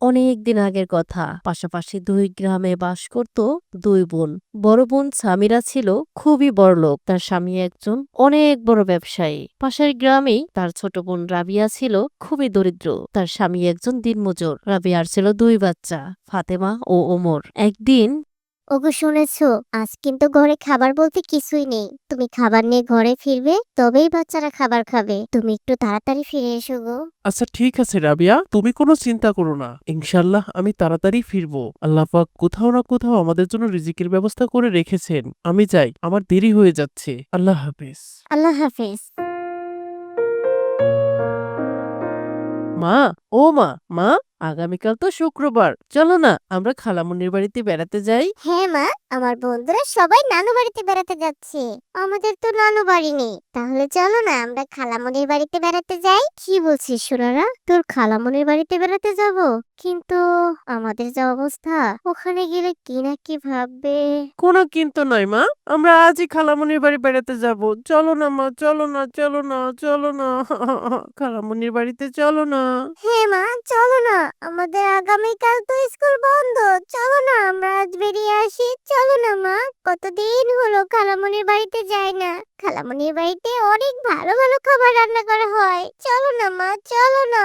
অনেক দিন আগের কথা। পাশাপাশি দুই গ্রামে বাস করত দুই বোন। বড় বোন সামিরা ছিল খুবই বড়লোক তার স্বামী একজন অনেক বড় ব্যবসায়ী। পাশের গ্রামেই তার ছোট বোন রাবিয়া ছিল খুবই দরিদ্র। তার স্বামী একজন দিনমজুর। রাবিয়ার ছিল দুই বাচ্চা, ফাতেমা ও ওমর। একদিন ওগো শুনেছো আজ কিন্তু ঘরে খাবার বলতে কিছুই নেই। তুমি খাবার নিয়ে ঘরে ফিরবে তবেই বাচ্চারা খাবার খাবে। তুমি একটু তাড়াতাড়ি ফিরে এসো গো। আচ্ছা ঠিক আছে রাবিয়া তুমি কোনো চিন্তা করো না। ইনশাল্লাহ আমি তাড়াতাড়ি ফিরবো। আল্লাহ পাক কোথাও না কোথাও আমাদের জন্য রিজিকের ব্যবস্থা করে রেখেছেন। আমি যাই আমার দেরি হয়ে যাচ্ছে। আল্লাহ হাফেজ। আল্লাহ হাফেজ। মা ও মা মা। আগামীকাল তো শুক্রবার। চলো না আমরা খালামুনির বাড়িতে বেড়াতে যাই। হ্যাঁ মা আমার বন্ধুরা সবাই নানু বাড়িতে বেড়াতে যাচ্ছে। আমাদের তো নানু বাড়ি নেই। তাহলে চলো না আমরা খালামনির বাড়িতে বেড়াতে যাই। কি বলছিস সোনারা? তোর খালামনির বাড়িতে বেড়াতে যাব? কিন্তু আমাদের যা অবস্থা ওখানে গেলে কি না কি ভাববে? কোনো কিন্তু নয় মা আমরা আজই খালামুনির বাড়ি বেড়াতে যাব। চলো না মা চলো না চলো না চলো না। খালামুনির বাড়িতে চলো না। হ্যাঁ মা চলো না। আমাদের আগামীকাল তো স্কুল বন্ধ। চলো না, আমরা আজ বেরিয়ে আসি। চলো না, মা। কতদিন হলো খালামনির বাড়িতে যাই না। খালামনির বাড়িতে অনেক ভালো ভালো খাবার রান্না করা হয়। চলো না, মা, চলো না।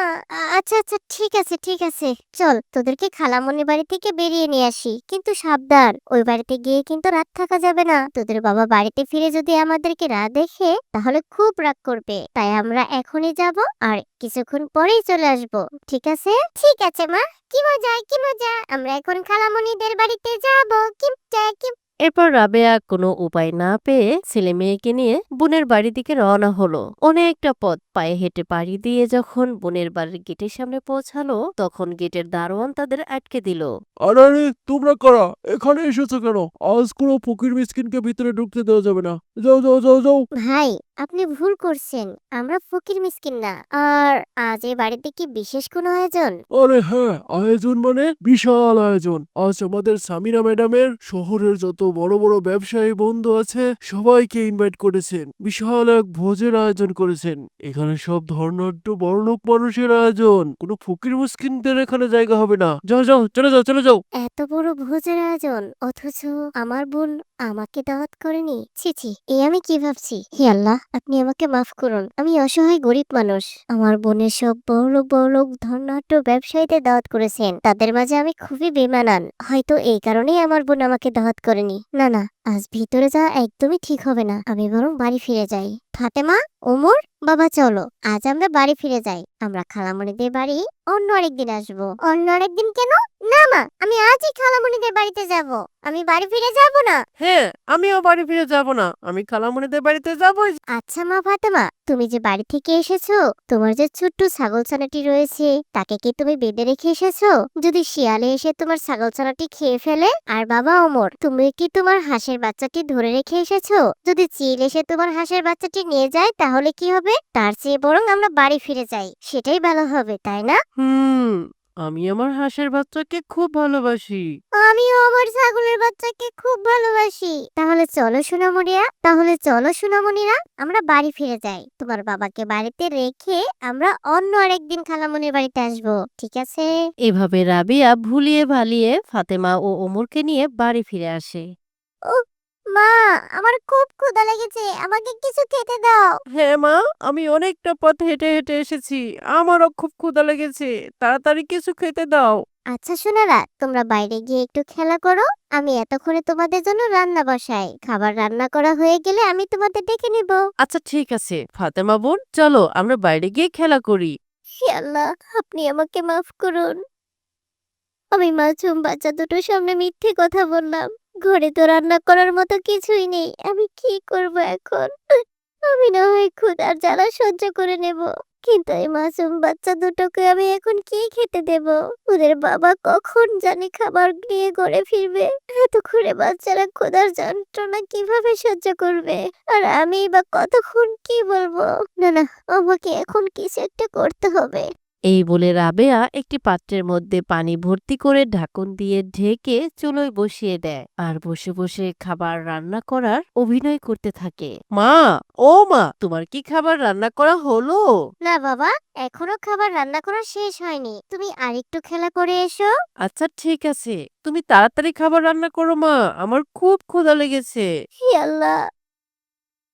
আচ্ছা আচ্ছা ঠিক আছে ঠিক আছে। চল, তোদেরকে খালামনির বাড়ি থেকে বেরিয়ে নিয়ে আসি। কিন্তু সাবধান, ওই বাড়িতে গিয়ে কিন্তু রাত থাকা যাবে না। তোদের বাবা বাড়িতে ফিরে যদি আমাদেরকে রাত দেখে, তাহলে খুব রাগ করবে। তাই আমরা এখনই যাব, আর কিছুক্ষণ পরেই চলে আসব। ঠিক আছে? ঠিক আছে মা। কি মজা কি মজা। আমরা এখন খালামণিদের বাড়িতে যাব। কি মজা কি এরপর রাবেয়া কোনো উপায় না পেয়ে ছেলে মেয়েকে নিয়ে বোনের বাড়ির দিকে রওনা হলো। অনেকটা পথ পায়ে হেঁটে পাড়ি দিয়ে যখন বোনের বাড়ির গেটের সামনে পৌঁছালো তখন গেটের দারোয়ান তাদের আটকে দিল। আরে আরে তোমরা কারা? এখানে এসেছ কেন? আজ কোনো ফকির মিসকিনকে ভিতরে ঢুকতে দেওয়া যাবে না। যাও যাও যাও যাও। ভাই আপনি ভুল করছেন আমরা ফকির মিসকিন না। আর আজ এই বাড়িতে কি বিশেষ কোনো আয়োজন? আরে হ্যাঁ আয়োজন মানে বিশাল আয়োজন। আজ আমাদের সামিনা ম্যাডামের শহরের যত বড় বড় ব্যবসায়ী বন্ধু আছে সবাইকে ইনভাইট করেছেন। বিশাল এক ভোজের আয়োজন করেছেন। এখানে সব ধর্নাঢ্য বড়লোক মানুষের আয়োজন। কোনো ফকির মুসকিনদের এখানে জায়গা হবে না। যাও যাও চলে যাও চলে যাও। এত বড় ভোজের আয়োজন অথচ আমার বোন আমাকে দাওয়াত করেনি ছি ছি, এ আমি কি ভাবছি? হে আল্লাহ, আপনি আমাকে মাফ করুন। আমি অসহায় গরিব মানুষ। আমার বোনের সব বড়লোক বড়লোক ধর্নাট্য ব্যবসায়ীদের দাওয়াত করেছেন। তাদের মাঝে আমি খুবই বেমানান হয়তো এই কারণেই আমার বোন আমাকে দাওয়াত করেনি না না, আজ ভিতরে যাওয়া একদমই ঠিক হবে না। আমি বরং বাড়ি ফিরে যাই। ফাতেমা, ওমর বাবা চলো আজ আমরা বাড়ি ফিরে যাই। আমরা খালামণিদের বাড়ি অন্য আরেকদিন আসব। অন্য আরেকদিন কেন? না মা আমি আজই খালামণিদের বাড়িতে যাব। আমি বাড়ি ফিরে যাব না? হ্যাঁ আমিও বাড়ি ফিরে যাব না। আমি খালামণিদের বাড়িতে যাবই। আচ্ছা মা ফাতেমা তুমি যে বাড়ি থেকে এসেছ তোমার যে ছোট্ট ছাগল ছানাটি রয়েছে তাকে কি তুমি বেঁধে রেখে এসেছ? যদি শিয়ালে এসে তোমার ছাগল ছানাটি খেয়ে ফেলে আর বাবা অমর তুমি কি তোমার হাঁসের বাচ্চাটি ধরে রেখে এসেছ? যদি চিল এসে তোমার হাঁসের বাচ্চাটি নিয়ে যায় তাহলে কি হবে? তার চেয়ে বরং আমরা বাড়ি ফিরে যাই। সেটাই ভালো হবে তাই না? হুম আমি আমার হাঁসের বাচ্চাকে খুব ভালোবাসি। আমিও আমার ছাগলের বাচ্চাকে খুব ভালোবাসি। তাহলে চলো সোনামণিরা তাহলে চলো সোনামণিরা আমরা বাড়ি ফিরে যাই। তোমার বাবাকে বাড়িতে রেখে আমরা অন্য আরেকদিন খালামণির বাড়িতে আসব ঠিক আছে? এভাবে রাবিয়া ভুলিয়ে ভালিয়ে ফাতেমা ও ওমরকে নিয়ে বাড়ি ফিরে আসে। মা আমার খুব ক্ষুধা লেগেছে আমাকে কিছু খেতে দাও। হ্যাঁ মা আমি অনেকটা পথ হেঁটে হেঁটে এসেছি আমারও খুব ক্ষুধা লেগেছে তাড়াতাড়ি কিছু খেতে দাও। আচ্ছা সোনারা তোমরা বাইরে গিয়ে একটু খেলা করো আমি এতক্ষণে তোমাদের জন্য রান্না বসাই খাবার রান্না করা হয়ে গেলে আমি তোমাদের ডেকে নিব। আচ্ছা ঠিক আছে ফাতেমা বোন চলো আমরা বাইরে গিয়ে খেলা করি। হে আল্লাহ আপনি আমাকে মাফ করুন। আমি মাসুম বাচ্চা দুটোর সামনে মিথ্যে কথা বললাম। ঘরে তো রান্না করার মতো কিছুই নেই। আমি কি করব এখন? আমি না হয় ক্ষুধার জ্বালা সহ্য করে নেব। কিন্তু এই মাসুম বাচ্চা দুটোকে আমি এখন কি খেতে দেব? ওদের বাবা কখন জানি খাবার নিয়ে ঘরে ফিরবে? এতক্ষণে বাচ্চারা ক্ষুধার যন্ত্রণা কীভাবে সহ্য করবে? আর আমি বা কতক্ষণ কি বলব? না না, আমাকে এখন কিছু একটা করতে হবে। এই বলে রাবেয়া একটি পাত্রের মধ্যে পানি ভর্তি করে ঢাকন দিয়ে ঢেকে চুলোয় বসিয়ে দেয় আর বসে বসে খাবার রান্না করার অভিনয় করতে থাকে। মা ও মা তোমার কি খাবার রান্না করা হলো? না বাবা এখনও খাবার রান্না করা শেষ হয়নি। তুমি আরেকটু খেলা করে এসো। আচ্ছা ঠিক আছে। তুমি তাড়াতাড়ি খাবার রান্না করো মা আমার খুব ক্ষুধা লেগেছে। হে আল্লাহ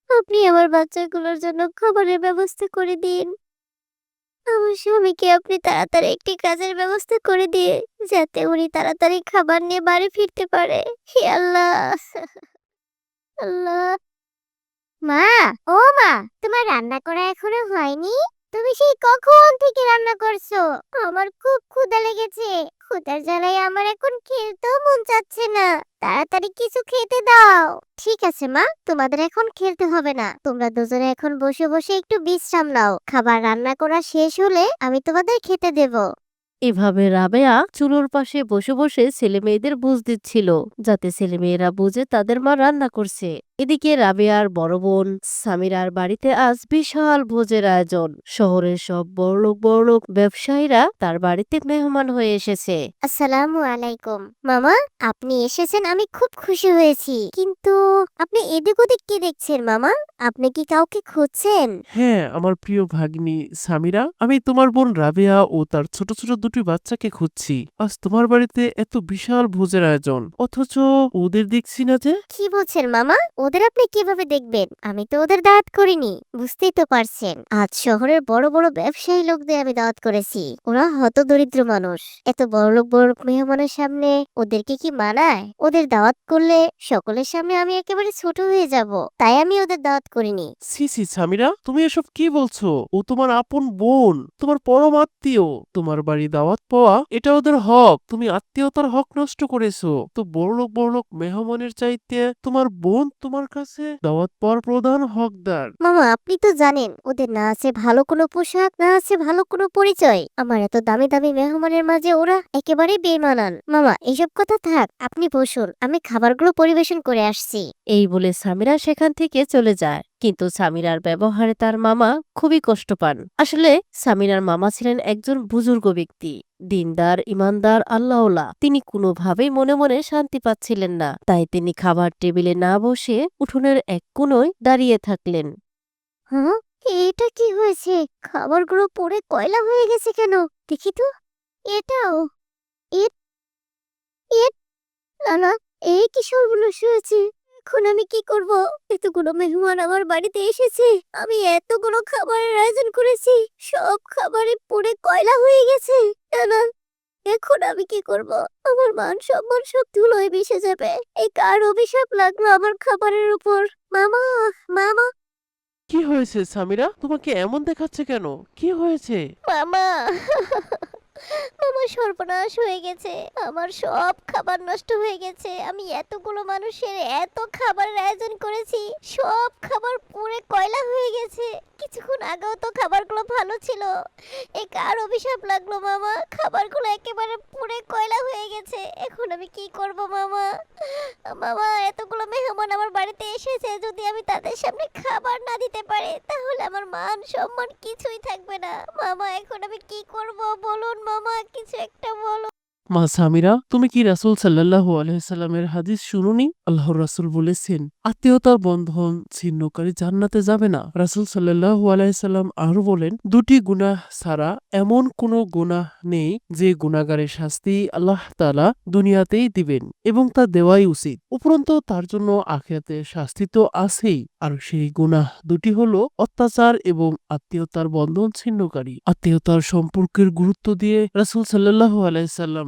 আপনি আমার বাচ্চাগুলোর জন্য খাবারের ব্যবস্থা করে দিন। আমার স্বামীকে আপনি তাড়াতাড়ি একটি কাজের ব্যবস্থা করে দিয়ে, যাতে উনি তাড়াতাড়ি খাবার নিয়ে বাড়ি ফিরতে পারে। হে আল্লাহ! আল্লাহ! মা, ও মা, তোমার রান্না করা এখনও হয়নি? তুমি সেই কখন থেকে রান্না করছ? আমার খুব ক্ষুধা লেগেছে। ক্ষুধার জ্বালায় আমার এখন খেলতেও মন চাচ্ছে না। তাড়াতাড়ি কিছু খেতে দাও। ঠিক আছে, মা। তোমাদের এখন খেলতে হবে না। তোমরা দুজনে এখন বসে বসে একটু বিশ্রাম নাও। খাবার রান্না করা শেষ হলে আমি তোমাদের খেতে দেব। এভাবে রাবেয়া চুলোর পাশে বসে বসে ছেলে মেয়েদের বুঝ দিচ্ছিল, যাতে ছেলে মেয়েরা বুঝে তাদের মা রান্না করছে। এদিকে রাবেয়ার বড় বোন সামিরার বাড়িতে আজ বিশাল ভোজের আয়োজন। শহরের সব বড়লোক বড়লোক ব্যবসায়ীরা তার বাড়িতে মেহমান হয়ে এসেছে। আসসালামু আলাইকুম। মামা আপনি এসেছেন আমি খুব খুশি হয়েছি। কিন্তু আপনি এদিক ওদিক কি দেখছেন মামা? আপনি কি কাউকে খুঁজছেন? হ্যাঁ আমার প্রিয় ভাগ্নি সামিরা আমি তোমার বোন রাবেয়া ও তার ছোট ছোট দুটি বাচ্চাকে খুঁজছি। আজ তোমার বাড়িতে এত বিশাল ভোজের আয়োজন। অথচ ওদের দেখছি না যে। কি বলছেন মামা? ওদের আপনি কীভাবে দেখবেন? আমি তো ওদের দাওয়াত করিনি, বুঝতেই তো পারছেন। আজ শহরের বড় বড় ব্যবসায়ী লোকদের আমি দাওয়াত করেছি। ওরা হত দরিদ্র মানুষ। এত বড় লোক, বড় মেহমানের সামনে ওদেরকে কি মানায়? ওদের দাওয়াত করলে সকলের সামনে আমি একেবারে ছোট হয়ে যাব। তাই আমি ওদের দাওয়াত করিনি। সি সামিরা তুমি এসব কি বলছো? ও তোমার আপন বোন, তোমার পরম আত্মীয়। তোমার বাড়ি দাওয়াত পাওয়া, এটা ওদের হক। তুমি আত্মীয়তার হক নষ্ট করেছ। তো বড়লোক বড়লোক মেহমানের চাইতে তোমার বোন তোমার কাছে দাওয়াত পাওয়ার প্রধান হকদার। মামা আপনি তো জানেন ওদের না আছে ভালো কোনো পোশাক না আছে ভালো কোনো পরিচয়। আমার এত দামি দামি মেহমানের মাঝে ওরা একেবারে বেমানান মামা এসব কথা থাক আপনি বসুন আমি খাবারগুলো পরিবেশন করে আসছি। এই বলে সামিরা সেখান থেকে চলে যায়। কিন্তু সামিরার ব্যবহারে তার মামা খুবই কষ্ট পান আসলে সামিরার মামা ছিলেন একজন বুজুর্গ ব্যক্তি। দিনদার, ইমানদার আল্লাহলা তিনি কোনোভাবেই মনে মনে শান্তি পাচ্ছিলেন না। তাই তিনি খাবার টেবিলে না বসে উঠোনের এক কোণয় দাঁড়িয়ে থাকলেন। হ্যাঁ এটা কি হয়েছে? খাবারগুলো পড়ে কয়লা হয়ে গেছে কেন? দেখি তো। এটাও। এ- না না, এই কি সর্বনাশ হয়েছে এখন আমি কি করব? এতগুলো মেহমান আমার বাড়িতে এসেছে। আমি এতগুলো খাবারের আয়োজন করেছি। সব খাবারে পড়ে কয়লা হয়ে গেছে। না না এখন আমি কি করব? আমার মান সম্মান সব ধুলোয় মিশে যাবে। এই কার অভিশাপ লাগল আমার খাবারের উপর? মামা মামা। কি হয়েছে সামিরা? তোমাকে এমন দেখাচ্ছে কেন? কি হয়েছে? মামা। আমার সর্বনাশ হয়ে গেছে, আমার সব খাবার নষ্ট হয়ে গেছে, আমি এতগুলো মানুষের এত খাবারের আয়োজন করেছি, সব খাবার পুড়ে কয়লা হয়ে গেছে। কিছুক্ষণ আগেও তো খাবারগুলো ভালো ছিল। এই কার অভিশাপ লাগল, মামা। খাবারগুলো একেবারে পুড়ে কয়লা হয়ে গেছে। এখন আমি কি করব, মামা? মামা, এতগুলো মেহমান আমার বাড়িতে এসেছে, যদি আমি তাদের সামনে খাবার না দিতে পারি, তাহলে আমার মান সম্মান কিছুই থাকবে না। মামা, এখন আমি কি করব, বলুন মামা কিছু একটা বলো। মা সামিরা তুমি কি রাসূল সাল্লাল্লাহু আলাইহি সাল্লামের হাদিস শুনুনি? আল্লাহর রাসুল বলেছেন আত্মীয়তার বন্ধন ছিন্নকারী জান্নাতে যাবে না। রাসূল সাল্লাল্লাহু আলাইহি সাল্লাম আরও বলেন, দুটি গুনাহ ছাড়া এমন কোনো গুনাহ নেই যে গুনাহগারের শাস্তি আল্লাহ তালা দুনিয়াতেই দিবেন এবং তা দেওয়াই উচিত। উপরন্তু তার জন্য আখিরাতে শাস্তি তো আছেই। আর সেই গুনাহ দুটি হলো অত্যাচার এবং আত্মীয়তার বন্ধন ছিন্নকারী। আত্মীয়তার সম্পর্কের গুরুত্ব দিয়ে রাসূল সাল্লাল্লাহু আলাইহি সাল্লাম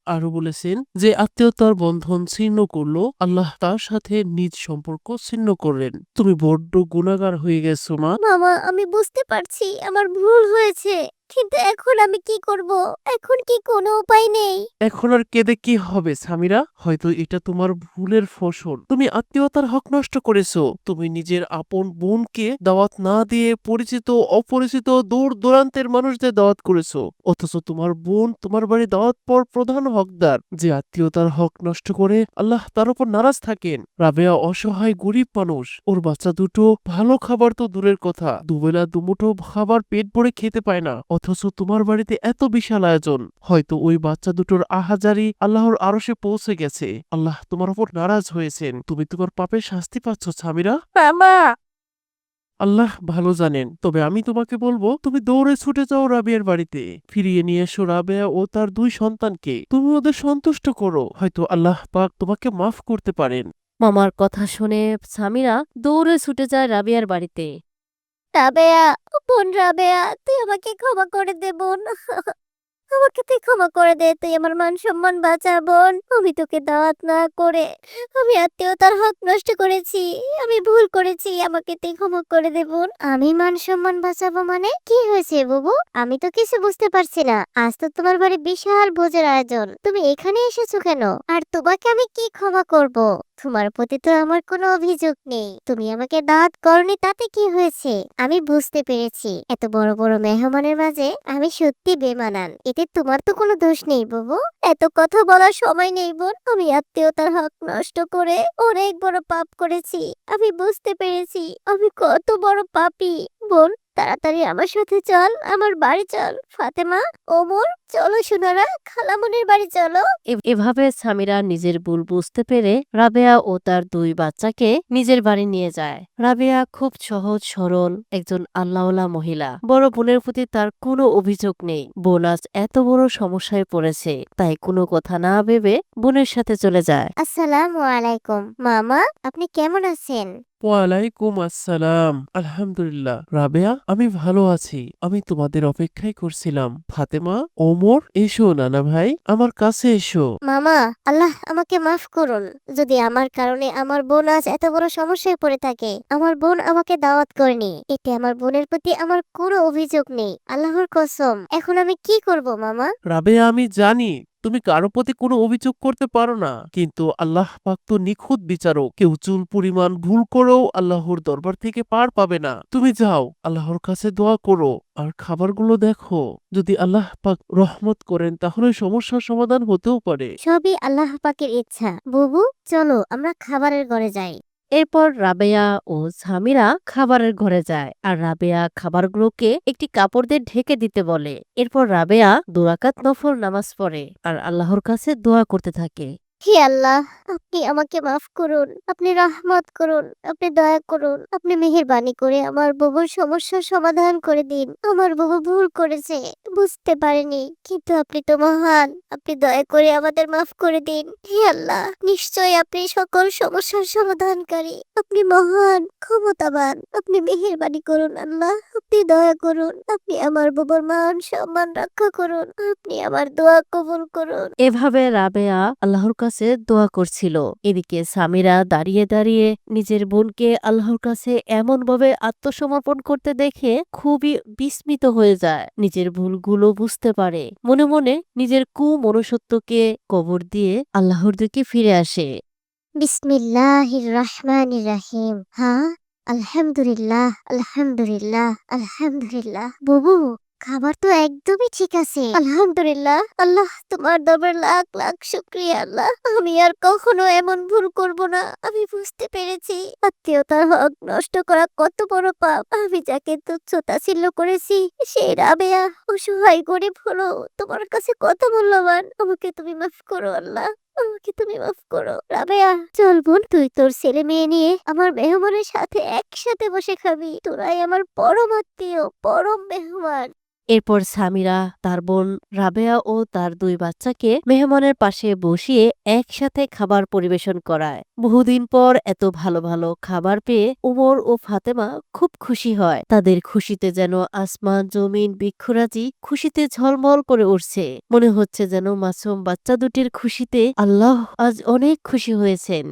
আরও বলেছেন যে আত্মীয়তার বন্ধন ছিন্ন করল আল্লাহ তার সাথে নিজ সম্পর্ক ছিন্ন করলেন। তুমি বড্ড গুনাহগার হয়ে গেছো মা। মামা আমি বুঝতে পারছি আমার ভুল হয়েছে। কিন্তু এখন আমি কি করব? এখন কি কোনো উপায় নেই? এখন আর কেঁদে কি হবে সামিরা হয়তো এটা তোমার ভুলের ফসল। তুমি আত্মীয়তার হক নষ্ট করেছ। তুমি নিজের আপন বোনকে দাওয়াত না দিয়ে পরিচিত অপরিচিত দূর দূরান্তের মানুষদের দাওয়াত করেছ। অথচ তোমার বোন তোমার বাড়ি দাওয়াত পর প্রধান হকদার, যে আত্মীয়তার হক নষ্ট করে আল্লাহ তার উপর নারাজ থাকেন। রাবেয়া অসহায়, গরিব মানুষ। ওর বাচ্চা দুটো ভালো খাবার তো দূরের কথা। দুবেলা দুমুঠো খাবার পেট ভরে খেতে পায় না। অথচ তোমার বাড়িতে এত বিশাল আয়োজন। হয়তো ওই বাচ্চা দুটোর আহাজারি আল্লাহর আরশে পৌঁছে গেছে। আল্লাহ তোমার উপর নারাজ হয়েছেন। তুমি তোমার পাপের শাস্তি পাচ্ছ সামিরা মামা আল্লাহ ভালো জানেন। তবে আমি তোমাকে বলব, তুমি দৌড়ে ছুটে যাও রাবিয়ার বাড়িতে। ফিরিয়ে নিয়ে এসো রাবেয়া ও তার দুই সন্তানকে। তুমি ওদের সন্তুষ্ট করো। হয়তো আল্লাহ পাক তোমাকে মাফ করতে পারেন। মামার কথা শুনে সামিরা দৌড়ে ছুটে যায় রাবিয়ার বাড়িতে। রাবেয়া, বোন রাবেয়া, তুই আমাকে ক্ষমা করে দে, বোন। আমাকে তুই ক্ষমা করে দে, তুই আমার মান সম্মান বাঁচা, বোন। আমি তোকে দাওয়াত না করে আমি আত্মীয়তার হক নষ্ট করেছি। আমি ভুল করেছি, আমাকে তুই ক্ষমা করে দে, বোন। আমি মান সম্মান বাঁচাবো মানে কি হয়েছে, বুবু? আমি তো কিছু বুঝতে পারছি না। আজ তো তোমার বাড়ি বিশাল ভোজের আয়োজন। তুমি এখানে এসেছ কেন? আর তোমাকে আমি কি ক্ষমা করব? তোমার প্রতি তো আমার কোনো অভিযোগ নেই। তুমি আমাকে দাঁত করনি, তাতে কি হয়েছে? আমি বুঝতে পেরেছি। এত বড় বড় মেহমানের মাঝে আমি সত্যি বেমানান। এতে তোমার তো কোনো দোষ নেই, বাবু। এত কথা বলার সময় নেই, বোন। আমি আত্মীয়তার হক নষ্ট করে অনেক বড় পাপ করেছি। আমি বুঝতে পেরেছি। আমি কত বড় পাপী। বোন, তাড়াতাড়ি আমার সাথে চল। আমার বাড়ি চল। ফাতেমা, ওমর চলো সোনারা খালামনির বাড়ি চলো। এভাবে সামিরা নিজের ভুল বুঝতে পেরে রাবেয়া ও তার দুই বাচ্চাকে নিজের বাড়ি নিয়ে যায়। রাবেয়া খুব সহজ সরল একজন আল্লাহওয়ালা মহিলা। বড় বোনের প্রতি তার কোনো অভিযোগ নেই। বোন আজ এত বড় সমস্যায় পড়েছে তাই কোনো কথা না ভেবে বোনের সাথে চলে যায়। আসসালাম আলাইকুম। মামা আপনি কেমন আছেন? ওয়ালাইকুম আসসালাম। আলহামদুলিল্লাহ। রাবেয়া আমি ভালো আছি। আমি তোমাদের অপেক্ষাই করছিলাম। ফাতেমা ওমর এসো নানা ভাই আমার কাছে এসো। মামা আল্লাহ আমাকে মাফ করুন। যদি আমার কারণে আমার বোন আজ এত বড় সমস্যায় পড়ে থাকে আমার বোন আমাকে দাওয়াত করেনি। এতে আমার বোনের প্রতি আমার কোনো অভিযোগ নেই। আল্লাহর কসম। এখন আমি কি করব মামা? রাবেয়া আমি জানি তুমি কারও প্রতি কোনো অভিযোগ করতে পারো না। কিন্তু আল্লাহ পাক তো নিখুঁত বিচারক। কেউ চুল পরিমাণ ভুল করেও আল্লাহর দরবার থেকে পার পাবে না। তুমি যাও, আল্লাহর কাছে দোয়া করো। আর খাবারগুলো দেখো। যদি আল্লাহ পাক রহমত করেন, তাহলে সমস্যার সমাধান হতেও পারে। সবই আল্লাহ পাকের ইচ্ছা। বুবু, চলো আমরা খাবারের ঘরে যাই। এরপর রাবেয়া ও ঝামিরা খাবারের ঘরে যায়। আর রাবেয়া খাবারগুলোকে একটি কাপড় দিয়ে ঢেকে দিতে বলে। এরপর রাবেয়া দুরাকাত নফল নামাজ পড়ে। আর আল্লাহর কাছে দোয়া করতে থাকে। হে আল্লাহ, আপনি আমাকে মাফ করুন, আপনি রহমত করুন, আপনি দয়া করুন, আপনি মেহেরবানি করে আমার বুবুর সমস্যার সমাধান করে দিন। আমার বুবু ভুল করেছে, বুঝতে পারেনি, কিন্তু আপনি তো মহান, আপনি দয়া করে আমাদের মাফ করে দিন। হে আল্লাহ নিশ্চয় আপনি সকল সমস্যার সমাধানকারী, আপনি মহান, ক্ষমতাবান, আপনি মেহেরবানি করুন আল্লাহ, আপনি দয়া করুন, আপনি আমার বুবুর মান সম্মান রক্ষা করুন, আপনি আমার দোয়া কবুল করুন। এভাবে রাবেয়া আল্লাহর কাছে দোয়া করছিল। এদিকে সামিরা দাঁড়িয়ে দাঁড়িয়ে নিজের বোনকে আল্লাহর কাছে এমনভাবে আত্মসমর্পণ করতে দেখে খুবই বিস্মিত হয়ে যায়। নিজের ভুলগুলো বুঝতে পারে। মনে মনে নিজের কু মনুষ্যত্বকে কবর দিয়ে আল্লাহর দিকে ফিরে আসে। হ্যাঁ আলহামদুলিল্লাহ আলহামদুলিল্লাহ আলহামদুলিল্লাহ। বুবু খাবার তো একদমই ঠিক আছে। আলহামদুলিল্লাহ, আল্লাহ তোমার দরবার লাখ লাখ শুক্রিয়া, আল্লাহ। আমি আর কখনো এমন ভুল করব না। আমি বুঝতে পেরেছি। আত্মীয়তার হক নষ্ট করা কত বড় পাপ। আমি যাকে তুচ্ছ তাচ্ছিল্য করেছি সেই রাবেয়া, অসহায়, গরিব হলো। তোমার কাছে কত মূল্যবান। আমাকে তুমি মাফ করো, আল্লাহ। আমাকে তুমি মাফ করো। রাবেয়া, চল বোন, তুই তোর ছেলে মেয়ে নিয়ে আমার মেহমানের সাথে একসাথে বসে খাবি। তোরাই আমার পরম আত্মীয়, পরম মেহমান। এরপর সামিরা, তার বোন রাবেয়া ও তার দুই বাচ্চাকে মেহমানের পাশে বসিয়ে একসাথে খাবার পরিবেশন করায়। বহুদিন পর এত ভালো ভালো খাবার পেয়ে উমর ও ফাতেমা খুব খুশি হয়। তাদের খুশিতে যেন আসমান, জমিন, বৃক্ষরাজি খুশিতে ঝলমল করে উঠছে। মনে হচ্ছে যেন মাসুম বাচ্চা দুটির খুশিতে আল্লাহ আজ অনেক খুশি হয়েছেন।